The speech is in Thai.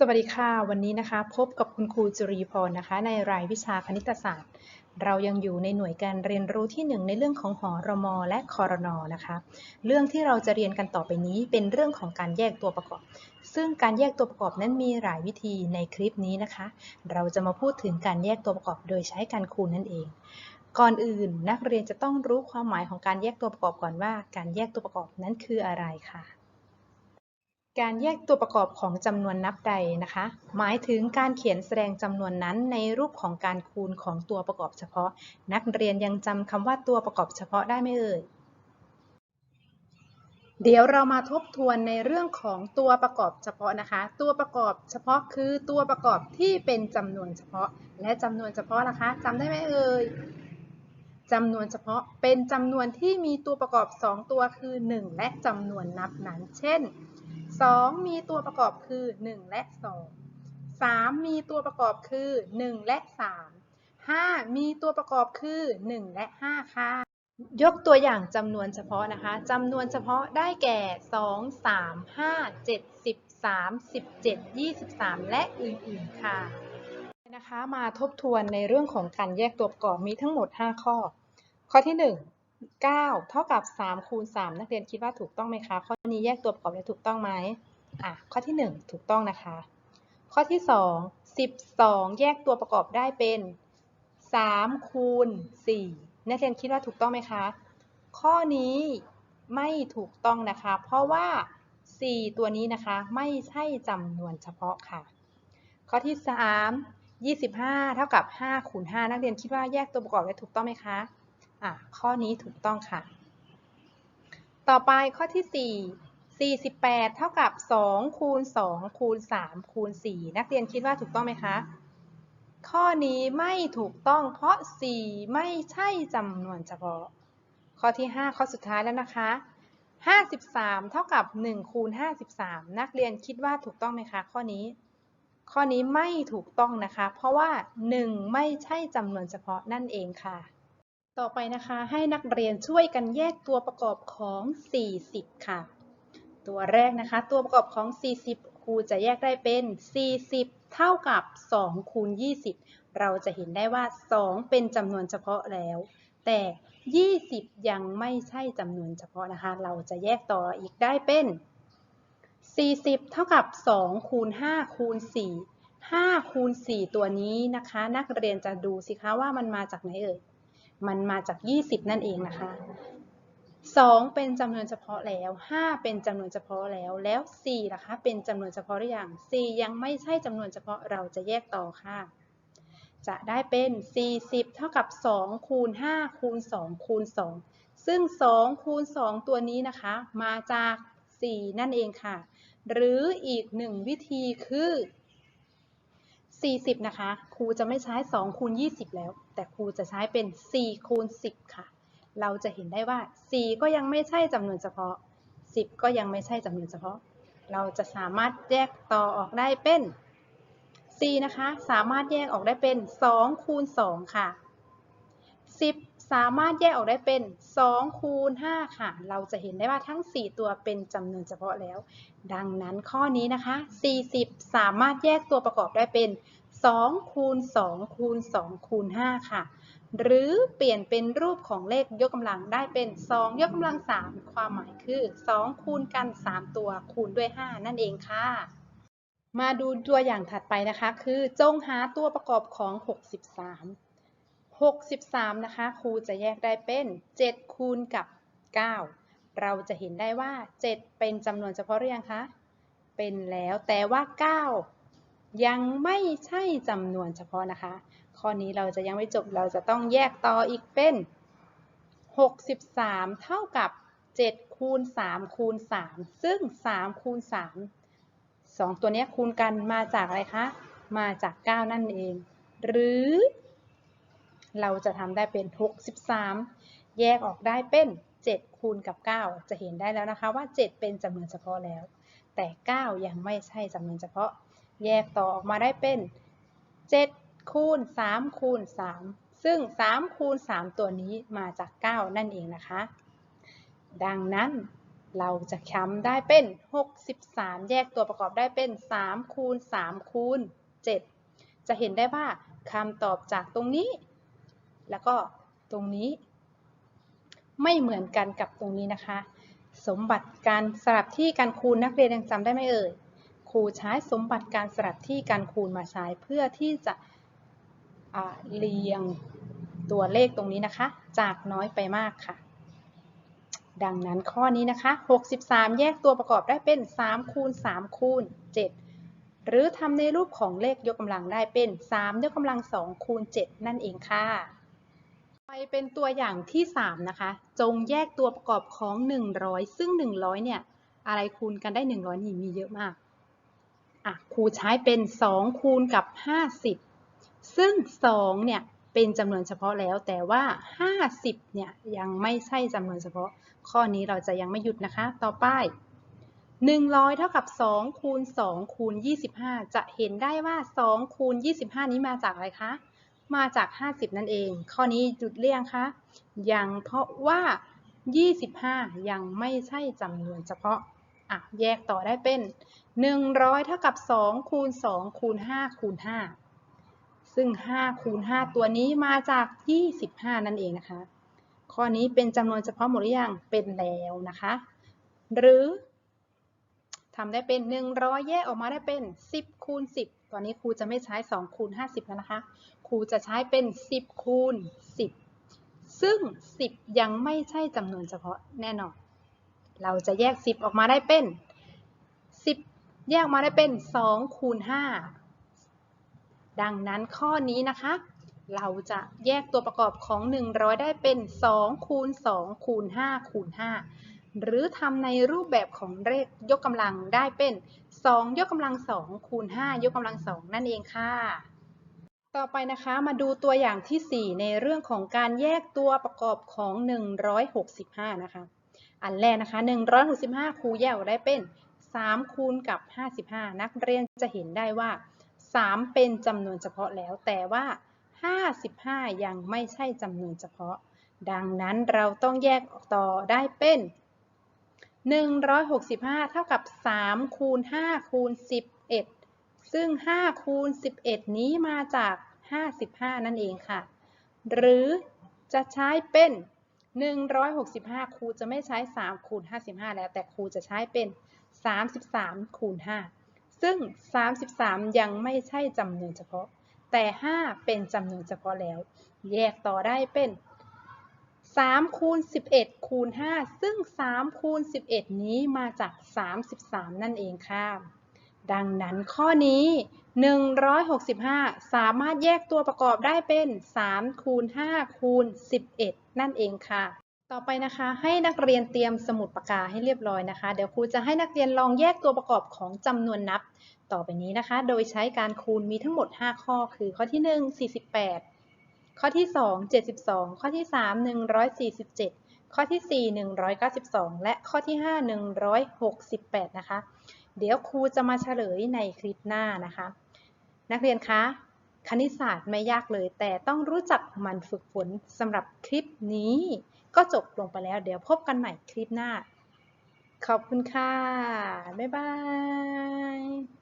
สวัสดีค่ะ วันนี้นะคะ พบกับคุณครูจุรีพรนะคะ ในรายวิชาคณิตศาสตร์ เรายังอยู่ในหน่วยการเรียนรู้ที่ 1 ในเรื่องของหอรมอและคอรนอนะคะ เรื่องที่เราจะเรียนกันต่อไปนี้เป็นเรื่องของการแยกตัวประกอบ ซึ่งการแยกตัวประกอบนั้นมีหลายวิธีในคลิปนี้นะคะ เราจะมาพูดถึงการแยกตัวประกอบโดยใช้การคูณนั่นเองก่อนอื่นนักเรียนจะต้องรู้ความหมายของการแยกตัวประกอบก่อนว่า การแยกตัวประกอบนั้นคืออะไรค่ะ การแยกตัวประกอบของจำนวนนับใดนะคะ หมายถึงการเขียนแสดงจำนวนนั้นในรูปของการคูณของตัวประกอบเฉพาะ นักเรียนยังจำคำว่าตัวประกอบเฉพาะได้ไหมเอ่ยเดี๋ยวเรามาทบทวนในเรื่องของตัวประกอบเฉพาะนะคะ ตัวประกอบเฉพาะคือตัวประกอบที่เป็นจำนวนเฉพาะ และจำนวนเฉพาะนะคะจำได้ไหมเอ่ยจำนวนเฉพาะเป็นจำนวนที่มีตัวประกอบ 2 ตัวคือ 1 และจำนวนนับนั้น เช่น 2 มีตัวประกอบคือ 1 และ 2 3 มีตัวประกอบคือ 1 และ 3 5 มีตัวประกอบคือ 1 และ 5 ค่ะ ยกตัวอย่างจำนวนเฉพาะนะคะจำนวนเฉพาะได้แก่ 2 3 5 7 13 17 23 และอื่นๆค่ะนะคะมาทบทวนในเรื่องของการแยกตัวประกอบมีทั้งหมด 5 ข้อ ข้อที่ 1 9 เท่ากับ 3 คูณ 3 นักเรียนคิดว่าถูกต้องไหมคะ ข้อนี้แยกตัวประกอบได้ถูกต้องไหมอะ ข้อที่ 1 ถูกต้องนะคะ ข้อที่ 2 12 แยกตัวประกอบได้เป็น 3 คูณ 4 นักเรียนคิดว่าถูกต้องไหมคะ ข้อนี้ไม่ถูกต้องนะคะ เพราะว่า 4 ตัวนี้นะคะไม่ใช่จำนวนเฉพาะค่ะ ข้อที่ 3 25 เท่ากับ 5 คูณ 5 นักเรียนคิดว่าแยกตัวประกอบได้ถูกต้องไหมคะ อะข้อนี้ถูกต้องค่ะ ต่อไปข้อที่ 4 48 เท่ากับ 2 คูณ 2 คูณ 3 คูณ 4 นักเรียนคิดว่าถูกต้องไหมคะ ข้อนี้ไม่ถูกต้องเพราะ 4 ไม่ใช่จำนวนเฉพาะ ข้อที่ 5 ข้อสุดท้ายแล้วนะคะ 53 เท่ากับ 1 คูณ 53 นักเรียนคิดว่าถูกต้องไหมคะ ข้อนี้ข้อนี้ไม่ถูกต้องนะคะ เพราะว่า 1 ไม่ใช่จำนวนเฉพาะนั่นเองค่ะ ต่อไปนะคะให้นักเรียนช่วยกันแยกตัวประกอบของ 40 ค่ะ ตัวแรกนะคะ ตัวประกอบของ 40 ครูจะแยกได้เป็น 40 เท่ากับ 2 คูณ 20 เราจะเห็นได้ว่า 2 เป็นจำนวนเฉพาะแล้ว แต่ 20 ยังไม่ใช่จำนวนเฉพาะนะคะ เราจะแยกต่ออีกได้เป็น 40 เท่ากับ 2 คูณ 5 คูณ 4 5 คูณ 4 ตัวนี้นะคะ นักเรียนจะดูสิคะว่ามันมาจากไหนเอ่ย มันมาจาก 20 นั่นเองนะคะ 2 เป็นจำนวนเฉพาะแล้ว 5 เป็นจำนวนเฉพาะแล้ว แล้ว4ล่ะคะ เป็นจำนวนเฉพาะหรือยัง 4 ยังไม่ใช่จำนวนเฉพาะ เราจะแยกต่อค่ะ จะได้เป็น 40 เท่ากับ 2 คูณ 5 คูณ 2 คูณ 2 ซึ่ง 2 คูณ 2 ตัวนี้นะคะ มาจาก 4 นั่นเองค่ะ หรืออีกหนึ่งวิธีคือ 40 นะคะ ครูจะไม่ใช้2คูณ20 แล้ว แต่ครูจะใช้เป็น4คูณ10 ค่ะ เราจะเห็นได้ว่า 4 ก็ยังไม่ใช่จำนวนเฉพาะ 10 ก็ยังไม่ใช่จำนวนเฉพาะ เราจะสามารถแยกต่อออกได้เป็น 4 นะคะ สามารถแยกออกได้เป็น2คูณ2ค่ะ 10 สามารถแยกออกได้เป็น 2 คูณ 5 ค่ะ เราจะเห็นได้ว่าทั้ง 4 ตัวเป็นจำนวนเฉพาะแล้ว ดังนั้นข้อนี้นะคะ 40 สามารถแยกตัวประกอบได้เป็น 2 คูณ 2 คูณ 2 คูณ 5 ค่ะ หรือเปลี่ยนเป็นรูปของเลขยกกำลังได้เป็น 2 ยกกำลัง 3 ความหมายคือ 2 คูณกัน 3 ตัวคูณด้วย 5 นั่นเองค่ะมาดูตัวอย่างถัดไปนะคะ คือจงหาตัวประกอบของ 63 63 นะคะ ครูจะแยกได้เป็น 7 คูณกับ 9 เราจะเห็นได้ว่า 7 เป็นจำนวนเฉพาะหรือยังคะ เป็นแล้วแต่ว่า 9 ยังไม่ใช่จำนวนเฉพาะนะคะ ข้อนี้เราจะยังไม่จบเราจะต้องแยกต่ออีกเป็น 63 เท่ากับ 7 คูณ 3 คูณ 3 ซึ่ง 3 คูณ 3 2 ตัวนี้คูณกันมาจากอะไรคะ มาจาก 9 นั่นเอง หรือ เราจะทำได้เป็น 63 แยกออกได้เป็น 7 คูณกับ 9 จะเห็นได้แล้วนะคะว่า 7 เป็นจำนวนเฉพาะแล้ว แต่ 9 ยังไม่ใช่จำนวนเฉพาะ แยกต่อออกมาได้เป็น 7 คูณ 3 คูณ 3 ซึ่ง 3 คูณ 3 ตัวนี้มาจาก 9 นั่นเองนะคะ ดังนั้นเราจะค้ำได้เป็น 63 แยกตัวประกอบได้เป็น 3 คูณ 3 คูณ 7 จะเห็นได้ว่าคำตอบจากตรงนี้ แล้วก็ตรงนี้ ไม่เหมือนกันกับตรงนี้นะคะ สมบัติการสลับที่การคูณนักเรียนยังจำได้ไหมเอ่ยครูใช้สมบัติการสลับที่การคูณมาใช้เพื่อที่จะเรียงตัวเลขตรงนี้นะคะ จากน้อยไปมากค่ะ ดังนั้นข้อนี้นะคะ 63 แยกตัวประกอบได้เป็น 3 คูณ 3 คูณ 7 หรือทำในรูปของเลขยกกำลังได้เป็น 3 ยกกำลัง2คูณ 7 นั่นเองค่ะ ไปเป็นตัวอย่างที่ 3 นะคะ จงแยกตัวประกอบของ 100 ซึ่ง 100 เนี่ย อะไรคูณกันได้ 100 นี่มีเยอะมาก อะ ครูใช้เป็น 2 คูณกับ 50 ซึ่ง 2 เนี่ย เป็นจำนวนเฉพาะแล้ว แต่ว่า 50 เนี่ย ยังไม่ใช่จำนวนเฉพาะ ข้อนี้เราจะยังไม่หยุดนะคะ ต่อไป 100 เท่ากับ 2 คูณ 2 คูณ 25 จะเห็นได้ว่า 2 คูณ 25 นี้มาจากอะไรคะ มาจาก 50 นั่นเอง ข้อนี้หยุดเรียงคะยังเพราะว่า 25 ยังไม่ใช่จำนวนเฉพาะอะแยกต่อได้เป็น 100 เท่ากับ 2 คูณ 2 คูณ 5 คูณ 5 ซึ่ง 5 คูณ 5 ตัวนี้มาจาก 25 นั่นเองนะคะ ข้อนี้เป็นจำนวนเฉพาะหมดหรือยัง เป็นแล้วนะคะ หรือทำได้เป็น 100 แยกออกมาได้เป็น 10 คูณ 10 ตอนนี้ครูจะไม่ใช้ 2 คูณ 50 แล้วนะคะ ครูจะใช้เป็น 10 คูณ 10 ซึ่ง 10 ยังไม่ใช่จำนวนเฉพาะแน่นอน เราจะแยก 10 ออกมาได้เป็น 10 แยกมาได้เป็น 2 คูณ 5 ดังนั้นข้อนี้นะคะ เราจะแยกตัวประกอบของ 100 ได้เป็น 2 คูณ 2 คูณ 5 คูณ 5 หรือทำในรูปแบบของเลขยกกำลังได้เป็น 2 ยกกำลัง 2 คูณ 5 ยกกำลัง 2 นั่นเองค่ะ ต่อไปนะคะมาดูตัวอย่างที่ 4 ในเรื่องของการแยกตัวประกอบของ 165 นะคะ อันแรกนะคะ 165 ครูแยกออกได้เป็น 3 คูณกับ 55 นักเรียนจะเห็นได้ว่า 3 เป็นจำนวนเฉพาะแล้ว แต่ว่า 55 ยังไม่ใช่จำนวนเฉพาะ ดังนั้นเราต้องแยกออกต่อได้เป็น 165 เท่ากับ 3 คูณ 5 คูณ 11ซึ่ง 5 คูณ 11 นี้มาจาก 55 นั่นเองค่ะ หรือจะใช้เป็น 165 ครูจะไม่ใช้ 3 คูณ 55 แล้ว แต่ครูจะใช้เป็น 33 คูณ 5 ซึ่ง 33 ยังไม่ใช่จำนวนเฉพาะ แต่ 5 เป็นจำนวนเฉพาะแล้ว แยกต่อได้เป็น3คูณ11 คูณ 5 ซึ่ง 3 คูณ 11 นี้มาจาก 33 นั่นเองค่ะ ดังนั้นข้อนี้ 165 สามารถแยกตัวประกอบได้เป็น3คูณ5คูณ11 นั่นเองค่ะ ต่อไปนะคะ ให้นักเรียนเตรียมสมุดปากกาให้เรียบร้อยนะคะ เดี๋ยวครูจะให้นักเรียนลองแยกตัวประกอบของจำนวนนับ ต่อไปนี้นะคะ โดยใช้การคูณมีทั้งหมด 5 ข้อ คือข้อที่ 1 48 ข้อที่ 2 72 ข้อที่ 3 147 ข้อที่ 4 192 และข้อที่ 5 168 นะคะ เดี๋ยวครูจะมาเฉลยในคลิปหน้านะคะ นักเรียนคะ คณิตศาสตร์ไม่ยากเลย แต่ต้องรู้จักมันฝึกฝนสำหรับคลิปนี้ ก็จบลงไปแล้ว เดี๋ยวพบกันใหม่คลิปหน้า ขอบคุณค่ะ บ๊ายบาย